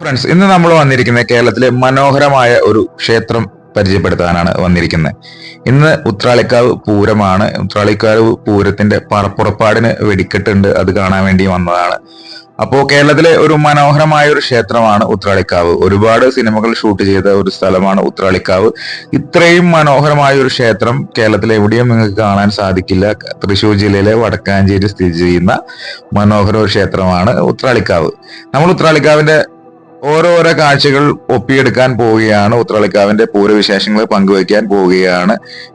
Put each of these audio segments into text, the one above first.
Friends ഇന്ന് നമ്മൾ വന്നിരിക്കുന്നത് കേരളത്തിലെ മനോഹരമായ ഒരു ക്ഷേത്രം പരിചയപ്പെടുത്താനാണ് വന്നിരിക്കുന്നത്. ഇന്ന് ഉത്രാളിക്കാവ് പൂരമാണ്. ഉത്രാളിക്കാവ് പൂരത്തിന്റെ പറപ്പുറപ്പാടിന് വെടിക്കെട്ടുണ്ട്. അത് കാണാൻ വേണ്ടി വന്നതാണ്. അപ്പോൾ കേരളത്തിലെ ഒരു മനോഹരമായ ഒരു ക്ഷേത്രമാണ് ഉത്രാളിക്കാവ്. ഒരുപാട് സിനിമകൾ ഷൂട്ട് ചെയ്ത ഒരു സ്ഥലമാണ് ഉത്രാളിക്കാവ്. ഇത്രയും മനോഹരമായ ഒരു ക്ഷേത്രം കേരളത്തിൽ എവിടെയും നിങ്ങൾക്ക് കാണാൻ സാധിക്കില്ല. തൃശ്ശൂർ ജില്ലയിലെ വടക്കാഞ്ചേരി സ്ഥിതി ചെയ്യുന്ന മനോഹര ക്ഷേത്രമാണ് ഉത്രാളിക്കാവ്. നമ്മൾ ഉത്രാളിക്കാവിന്റെ ഓരോരോ കാഴ്ചകൾ ഒപ്പിയെടുക്കാൻ പോവുകയാണ്. ഉത്രാളിക്കാവിന്റെ പൂരവിശേഷങ്ങൾ പങ്കുവയ്ക്കാൻ പോവുകയാണ്.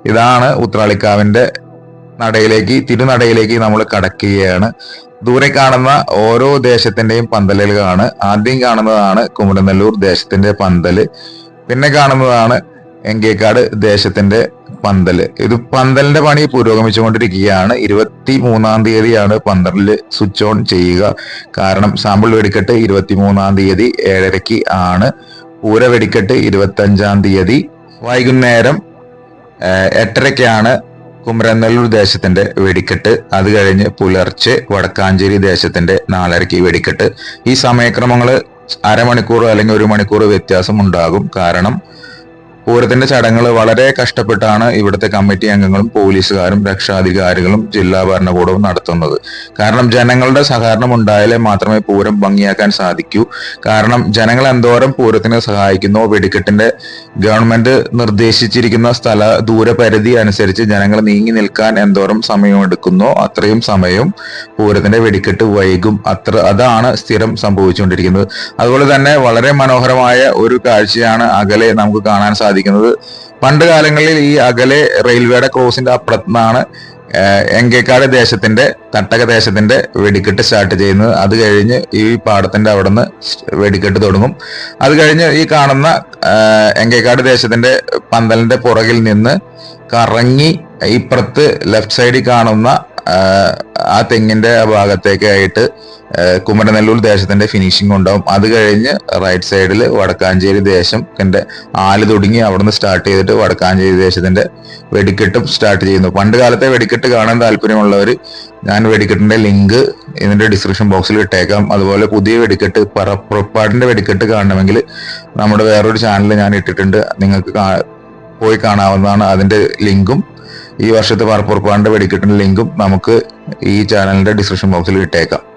ഇതാണ് ഉത്രാളിക്കാവിന്റെ നടയിലേക്ക് തിരുനടയിലേക്ക് നമ്മൾ കടക്കുകയാണ്. ദൂരെ കാണുന്ന ഓരോ ദേശത്തിന്റെയും പന്തലുകളാണ്. ആദ്യം കാണുന്നതാണ് കുമരനെല്ലൂർ ദേശത്തിന്റെ പന്തൽ. പിന്നെ കാണുന്നതാണ് എങ്കേക്കാട് ദേശത്തിന്റെ പന്തൽ. ഇത് പന്തലിന്റെ പണി പുരോഗമിച്ചുകൊണ്ടിരിക്കുകയാണ്. ഇരുപത്തി മൂന്നാം തീയതിയാണ് പന്തലിൽ സ്വിച്ച് ഓൺ ചെയ്യുക. കാരണം സാമ്പിൾ വെടിക്കെട്ട് ഇരുപത്തി മൂന്നാം തീയതി ഏഴരയ്ക്ക് ആണ്. പൂര വെടിക്കെട്ട് ഇരുപത്തി അഞ്ചാം തീയതി. വൈകുന്നേരം എട്ടരക്കാണ് കുമരനെല്ലൂർ ദേശത്തിന്റെ വെടിക്കെട്ട്. അത് കഴിഞ്ഞ് പുലർച്ചെ വടക്കാഞ്ചേരി ദേശത്തിന്റെ നാലരയ്ക്ക് വെടിക്കെട്ട്. ഈ സമയക്രമങ്ങൾ അരമണിക്കൂർ അല്ലെങ്കിൽ ഒരു മണിക്കൂർ വ്യത്യാസം ഉണ്ടാകും. കാരണം പൂരത്തിന്റെ ചടങ്ങുകൾ വളരെ കഷ്ടപ്പെട്ടാണ് ഇവിടുത്തെ കമ്മിറ്റി അംഗങ്ങളും പോലീസുകാരും രക്ഷാധികാരികളും ജില്ലാ ഭരണകൂടവും നടത്തുന്നത്. കാരണം ജനങ്ങളുടെ സഹകരണം ഉണ്ടായാലേ മാത്രമേ പൂരം ഭംഗിയാക്കാൻ സാധിക്കൂ. കാരണം ജനങ്ങൾ എന്തോരം പൂരത്തിന് സഹായിക്കുന്നോ വെടിക്കെട്ടിന്റെ ഗവൺമെന്റ് നിർദ്ദേശിച്ചിരിക്കുന്ന സ്ഥല ദൂരപരിധി അനുസരിച്ച് ജനങ്ങൾ നീങ്ങി നിൽക്കാൻ എന്തോരം സമയമെടുക്കുന്നോ അത്രയും സമയം പൂരത്തിന്റെ വെടിക്കെട്ട് വൈകും. അത്ര അതാണ് സ്ഥിരം സംഭവിച്ചുകൊണ്ടിരിക്കുന്നത്. അതുപോലെ തന്നെ വളരെ മനോഹരമായ ഒരു കാഴ്ചയാണ് അകലെ നമുക്ക് കാണാൻ സാധിക്കുന്നത്. പണ്ട് കാലങ്ങളിൽ ഈ അകലെ റെയിൽവേയുടെ ക്രോസിന്റെ അപ്പുറത്തുനിന്നാണ് എങ്കേക്കാട് ദേശത്തിന്റെ തട്ടക ദേശത്തിന്റെ വെടിക്കെട്ട് സ്റ്റാർട്ട് ചെയ്യുന്നത്. അത് കഴിഞ്ഞ് ഈ പാടത്തിന്റെ അവിടുന്ന് വെടിക്കെട്ട് തുടങ്ങും. അത് കഴിഞ്ഞ് ഈ കാണുന്ന എങ്കേക്കാട് ദേശത്തിന്റെ പന്തലിന്റെ പുറകിൽ നിന്ന് കറങ്ങി ഇപ്പുറത്ത് ലെഫ്റ്റ് സൈഡിൽ കാണുന്ന ആ തെങ്ങിന്റെ ഭാഗത്തേക്കായിട്ട് കുമരനെല്ലൂർ ദേശത്തിന്റെ ഫിനിഷിംഗ് ഉണ്ടാവും അത് കഴിഞ്ഞ് റൈറ്റ് സൈഡിൽ വടക്കാഞ്ചേരി ദേശം ആൽ തുടങ്ങി അവിടുന്ന് സ്റ്റാർട്ട് ചെയ്തിട്ട് വടക്കാഞ്ചേരി ദേശത്തിന്റെ വെടിക്കെട്ടും സ്റ്റാർട്ട് ചെയ്യുന്നു. പണ്ട് കാലത്തെ വെടിക്കെട്ട് കാണാൻ താല്പര്യമുള്ളവർ ഞാൻ വെടിക്കെട്ടിന്റെ ലിങ്ക് ഇതിന്റെ ഡിസ്ക്രിപ്ഷൻ ബോക്സിൽ ഇട്ടേക്കാം. അതുപോലെ പുതിയ വെടിക്കെട്ട് പറ പുറപ്പാടിന്റെ വെടിക്കെട്ട് കാണണമെങ്കിൽ നമ്മുടെ വേറൊരു ചാനൽ ഞാൻ ഇട്ടിട്ടുണ്ട്. നിങ്ങൾക്ക് പോയി കാണാവുന്നതാണ് അതിന്റെ ലിങ്കും. ഈ വർഷത്തെ പറപ്പുറപ്പാടിന്റെ വെടിക്കെട്ടിന് ലിങ്കും നമുക്ക് ഈ ചാനലിന്റെ ഡിസ്ക്രിപ്ഷൻ ബോക്സിൽ ഇട്ടേക്കാം.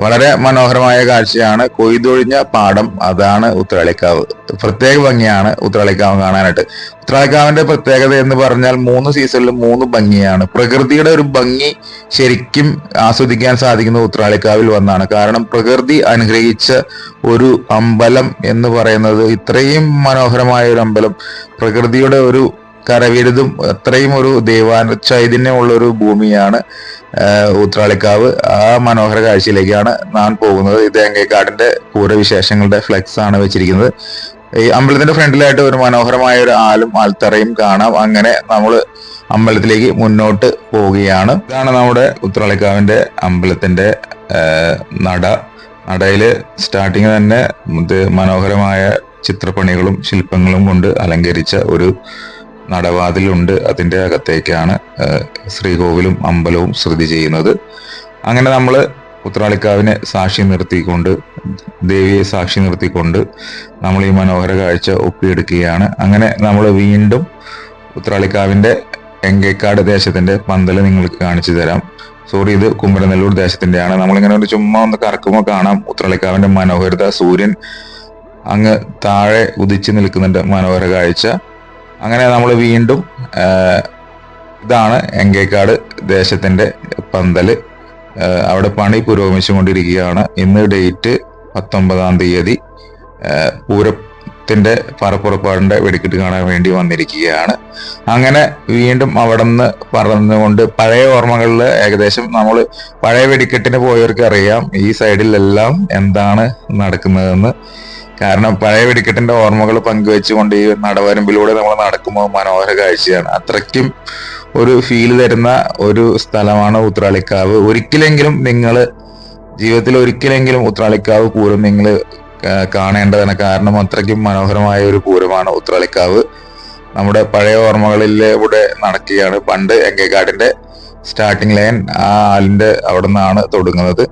വളരെ മനോഹരമായ കാഴ്ചയാണ് കൊയ്തൊഴിഞ്ഞ പാടം. അതാണ് ഉത്രാളിക്കാവ്. പ്രത്യേക ഭംഗിയാണ് ഉത്രാളിക്കാവ് കാണാനായിട്ട്. ഉത്രാളിക്കാവിന്റെ പ്രത്യേകത എന്ന് പറഞ്ഞാൽ മൂന്ന് സീസണിലും മൂന്ന് ഭംഗിയാണ്. പ്രകൃതിയുടെ ഒരു ഭംഗി ശരിക്കും ആസ്വദിക്കാൻ സാധിക്കുന്ന ഉത്രാളിക്കാവിൽ വന്നാണ് കാരണം പ്രകൃതി അനുഗ്രഹിച്ച ഒരു അമ്പലം എന്ന് പറയുന്നത് ഇത്രയും മനോഹരമായ ഒരു അമ്പലം. പ്രകൃതിയുടെ ഒരു കരവിരുതും അത്രയും ഒരു ദൈവാന ചൈതന്യമുള്ള ഒരു ഭൂമിയാണ് ഊത്രാളിക്കാവ്. ആ മനോഹര കാഴ്ചയിലേക്കാണ് ഞാൻ പോകുന്നത്. ഇത് എങ്കേക്കാടിന്റെ പൂരവിശേഷങ്ങളുടെ ഫ്ലെക്സ് ആണ് വെച്ചിരിക്കുന്നത്. ഈ അമ്പലത്തിന്റെ ഫ്രണ്ടിലായിട്ട് ഒരു മനോഹരമായ ഒരു ആലും ആൽത്തറയും കാണാം. അങ്ങനെ നമ്മൾ അമ്പലത്തിലേക്ക് മുന്നോട്ട് പോവുകയാണ്. ഇതാണ് നമ്മുടെ ഉത്രാളിക്കാവിന്റെ അമ്പലത്തിന്റെ നട. നടയിൽ സ്റ്റാർട്ടിങ് തന്നെ മനോഹരമായ ചിത്രപ്പണികളും ശില്പങ്ങളും കൊണ്ട് അലങ്കരിച്ച ഒരു നടവാതിലുണ്ട് അതിന്റെ അകത്തേക്കാണ് ശ്രീകോവിലും അമ്പലവും സ്ഥിതി ചെയ്യുന്നത്. അങ്ങനെ നമ്മൾ ഉത്രാളിക്കാവിനെ സാക്ഷി നിർത്തിക്കൊണ്ട് ദേവിയെ സാക്ഷി നിർത്തിക്കൊണ്ട് നമ്മൾ ഈ മനോഹര കാഴ്ച ഒപ്പിയെടുക്കുകയാണ്. അങ്ങനെ നമ്മൾ വീണ്ടും ഉത്രാളിക്കാവിന്റെ എങ്കേക്കാട് ദേശത്തിന്റെ പന്തൽ നിങ്ങൾക്ക് കാണിച്ചു തരാം. സോറി ഇത് കുമരനെല്ലൂർ ദേശത്തിന്റെയാണ്. നമ്മളിങ്ങനെ ഒരു ചുമ്മാ ഒന്ന് കറക്കുമ്പോൾ കാണാം ഉത്രാളിക്കാവിന്റെ മനോഹരത. സൂര്യൻ അങ്ങ് താഴെ ഉദിച്ചു നിൽക്കുന്നുണ്ട് മനോഹര കാഴ്ച. അങ്ങനെ നമ്മൾ വീണ്ടും ഇതാണ് എങ്കേക്കാട് ദേശത്തിന്റെ പന്തൽ. അവിടെ പണി പുരോഗമിച്ചുകൊണ്ടിരിക്കുകയാണ്. ഇന്ന് ഡേറ്റ് പത്തൊമ്പതാം തീയതി. പൂരത്തിന്റെ പറപ്പുറപ്പാടിന്റെ വെടിക്കെട്ട് കാണാൻ വേണ്ടി വന്നിരിക്കുകയാണ്. അങ്ങനെ വീണ്ടും അവിടെ നിന്ന് പറഞ്ഞുകൊണ്ട് പഴയ ഓർമ്മകളിൽ ഏകദേശം നമ്മൾ പഴയ വെടിക്കെട്ടിന് പോയവർക്ക് അറിയാം ഈ സൈഡിലെല്ലാം എന്താണ് നടക്കുന്നതെന്ന്. കാരണം പഴയ വെടിക്കെട്ടിന്റെ ഓർമ്മകൾ പങ്കുവെച്ചുകൊണ്ട് ഈ നടവരമ്പിലൂടെ നമ്മൾ നടക്കുമ്പോൾ മനോഹര കാഴ്ചയാണ്. അത്രയ്ക്കും ഒരു ഫീൽ തരുന്ന ഒരു സ്ഥലമാണ് ഉത്രാളിക്കാവ്. ഒരിക്കലെങ്കിലും നിങ്ങൾ ജീവിതത്തിൽ ഒരിക്കലെങ്കിലും ഉത്രാളിക്കാവ് പൂരം നിങ്ങൾ കാണേണ്ടതാണ്. കാരണം അത്രയ്ക്കും മനോഹരമായ ഒരു പൂരമാണ് ഉത്രാളിക്കാവ്. നമ്മുടെ പഴയ ഓർമ്മകളിലൂടെ നടക്കുകയാണ്. പണ്ട് എങ്കേക്കാടിന്റെ സ്റ്റാർട്ടിംഗ് ലൈൻ ആ ആലിന്റെ അവിടെ നിന്നാണ് തുടങ്ങുന്നത്.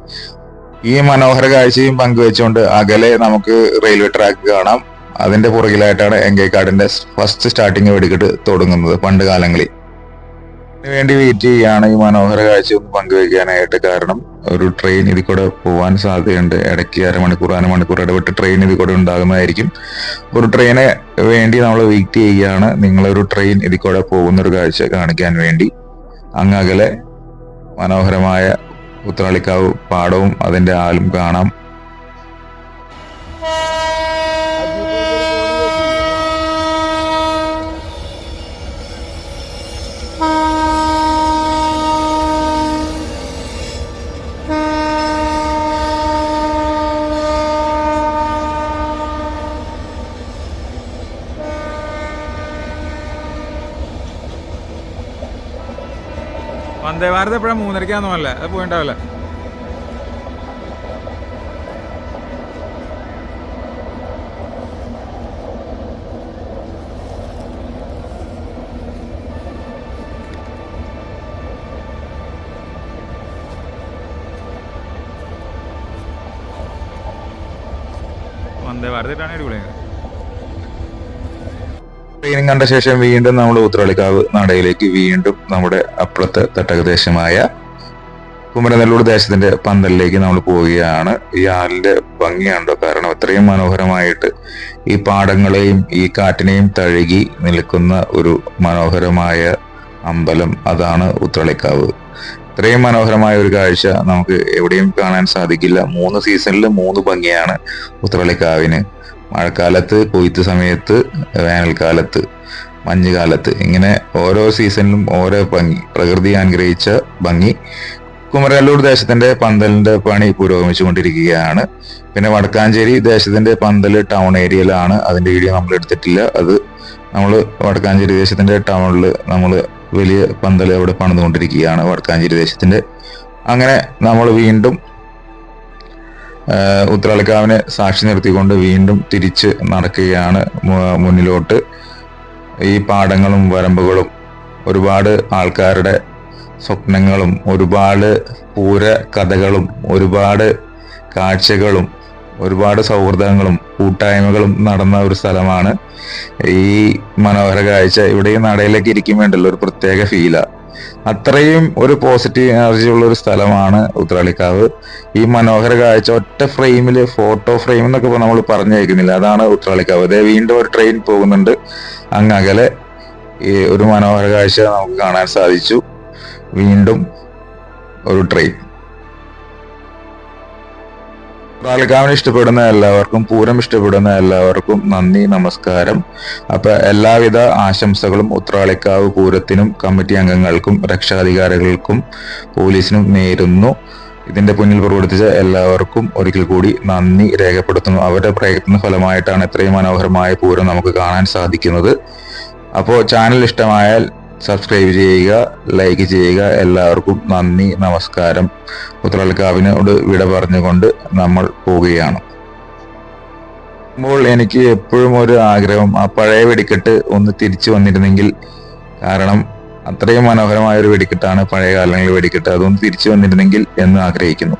ഈ മനോഹര കാഴ്ചയും പങ്കുവെച്ചുകൊണ്ട് അകലെ നമുക്ക് റെയിൽവേ ട്രാക്ക് കാണാം. അതിന്റെ പുറകിലായിട്ടാണ് എങ്കേക്കാടിന്റെ ഫസ്റ്റ് സ്റ്റാർട്ടിങ് വെടിക്കെട്ട് തുടങ്ങുന്നത് പണ്ട് കാലങ്ങളിൽ. വേണ്ടി വെയിറ്റ് ചെയ്യാണ് ഈ മനോഹര കാഴ്ച ഒന്ന് പങ്കുവെക്കാനായിട്ട് കാരണം ഒരു ട്രെയിൻ ഇതിൽ കൂടെ പോകാൻ സാധ്യതയുണ്ട്. ഇടയ്ക്ക് അരമണിക്കൂർ അരമണിക്കൂർ ഇടപെട്ട് ട്രെയിൻ ഇതിൽ കൂടെ ഉണ്ടാകുന്നതായിരിക്കും. ഒരു ട്രെയിനെ വേണ്ടി നമ്മൾ വെയിറ്റ് ചെയ്യുകയാണ് നിങ്ങളൊരു ട്രെയിൻ ഇതിൽ കൂടെ പോകുന്ന ഒരു കാഴ്ച കാണിക്കാൻ വേണ്ടി. അങ്ങകലെ മനോഹരമായ ഉത്രാളിക്കാവ് പാടവും അതിന്റെ ആലും കാണാം. വന്ദേ ഭാരത് എപ്പോഴാണ് മൂന്നരക്കാന്ന് അല്ലേ അത് പോയിണ്ടാവില്ല? വന്ദേ ഭാരത് ഇട്ടാണ് അടിപൊളിയാണ് ട്രെയിനിങ് കണ്ട ശേഷം വീണ്ടും നമ്മൾ ഉത്രാളിക്കാവ് നടയിലേക്ക് വീണ്ടും നമ്മുടെ അപ്പുറത്തെ തട്ടകദേശമായ കുമരനെല്ലൂർ ദേശത്തിന്റെ പന്തലിലേക്ക് നമ്മൾ പോവുകയാണ്. ഈ ആലിന്റെ ഭംഗിയാണല്ലോ. കാരണം അത്രയും മനോഹരമായിട്ട് ഈ പാടങ്ങളെയും ഈ കാറ്റിനെയും തഴുകി നിൽക്കുന്ന ഒരു മനോഹരമായ അമ്പലം അതാണ് ഉത്രളിക്കാവ്. ഇത്രയും മനോഹരമായ ഒരു കാഴ്ച നമുക്ക് എവിടെയും കാണാൻ സാധിക്കില്ല. മൂന്ന് സീസണിൽ മൂന്ന് ഭംഗിയാണ് ഉത്രാളിക്കാവിന്. മഴക്കാലത്ത് കൊയ്ത്ത് സമയത്ത് വേനൽക്കാലത്ത് മഞ്ഞുകാലത്ത്. ഇങ്ങനെ ഓരോ സീസണിലും ഓരോ ഭംഗി. പ്രകൃതി അനുഗ്രഹിച്ച ഭംഗി. കുമരല്ലൂർ ദേശത്തിന്റെ പന്തലിന്റെ പണി പുരോഗമിച്ചുകൊണ്ടിരിക്കുകയാണ്. പിന്നെ വടക്കാഞ്ചേരി ദേശത്തിന്റെ പന്തൽ ടൗൺ ഏരിയയിലാണ്. അതിന്റെ വീഡിയോ നമ്മൾ എടുത്തിട്ടില്ല. അത് നമ്മൾ വടക്കാഞ്ചേരി ദേശത്തിന്റെ ടൗണിൽ നമ്മൾ വലിയ പന്തൽ അവിടെ പണിതുകൊണ്ടിരിക്കുകയാണ് വടക്കാഞ്ചേരി ദേശത്തിന്റെ. അങ്ങനെ നമ്മൾ വീണ്ടും ഉത്രാളിക്കാവിനെ സാക്ഷി നിർത്തിക്കൊണ്ട് വീണ്ടും തിരിച്ച് നടക്കുകയാണ് മുന്നിലോട്ട്. ഈ പാടങ്ങളും വരമ്പുകളും ഒരുപാട് ആൾക്കാരുടെ സ്വപ്നങ്ങളും ഒരുപാട് പൂര കഥകളും ഒരുപാട് കാഴ്ചകളും ഒരുപാട് സൗഹൃദങ്ങളും കൂട്ടായ്മകളും നടന്ന ഒരു സ്ഥലമാണ്. ഈ മനോഹര കാഴ്ച ഇവിടെ ഈ നടയിലേക്ക് ഇരിക്കുമ്പോണ്ടല്ലോ ഒരു പ്രത്യേക ഫീലാ അത്രയും ഒരു പോസിറ്റീവ് എനർജി ഉള്ള ഒരു സ്ഥലമാണ് ഉത്രാളിക്കാവ്. ഈ മനോഹര കാഴ്ച ഒറ്റ ഫ്രെയിമിൽ ഫോട്ടോ ഫ്രെയിം എന്നൊക്കെ നമ്മൾ പറഞ്ഞു കേൾക്കുന്നില്ല അതാണ് ഉത്രാളിക്കാവ്. അതേ വീണ്ടും ഒരു ട്രെയിൻ പോകുന്നുണ്ട്. അങ്ങ് അകലെ ഈ ഒരു മനോഹര കാഴ്ച നമുക്ക് കാണാൻ സാധിച്ചു. വീണ്ടും ഒരു ട്രെയിൻ ഉത്രാളിക്കാവിനെ ഇഷ്ടപ്പെടുന്ന എല്ലാവർക്കും പൂരം ഇഷ്ടപ്പെടുന്ന എല്ലാവർക്കും നന്ദി നമസ്കാരം. അപ്പൊ എല്ലാവിധ ആശംസകളും ഉത്രാളിക്കാവ് പൂരത്തിനും കമ്മിറ്റി അംഗങ്ങൾക്കും രക്ഷാധികാരികൾക്കും പോലീസിനും നേരുന്നു. ഇതിന്റെ പിന്നിൽ പ്രവർത്തിച്ച എല്ലാവർക്കും ഒരിക്കൽ കൂടി നന്ദി രേഖപ്പെടുത്തുന്നു. അവരുടെ പ്രയത്ന ഫലമായിട്ടാണ് ഇത്രയും മനോഹരമായ പൂരം നമുക്ക് കാണാൻ സാധിക്കുന്നത്. അപ്പോൾ ചാനൽ ഇഷ്ടമായാൽ സബ്സ്ക്രൈബ് ചെയ്യുക ലൈക്ക് ചെയ്യുക. എല്ലാവർക്കും നന്ദി നമസ്കാരം. ഉത്രാൽക്കാവിനോട് വിട പറഞ്ഞുകൊണ്ട് നമ്മൾ പോവുകയാണ്. അപ്പോൾ എനിക്ക് എപ്പോഴും ഒരു ആഗ്രഹം ആ പഴയ വെടിക്കെട്ട് ഒന്ന് തിരിച്ചു വന്നിരുന്നെങ്കിൽ കാരണം അത്രയും മനോഹരമായ ഒരു വെടിക്കെട്ടാണ് പഴയ കാലങ്ങളിൽ വെടിക്കെട്ട്. അതൊന്ന് തിരിച്ചു വന്നിരുന്നെങ്കിൽ എന്ന് ആഗ്രഹിക്കുന്നു.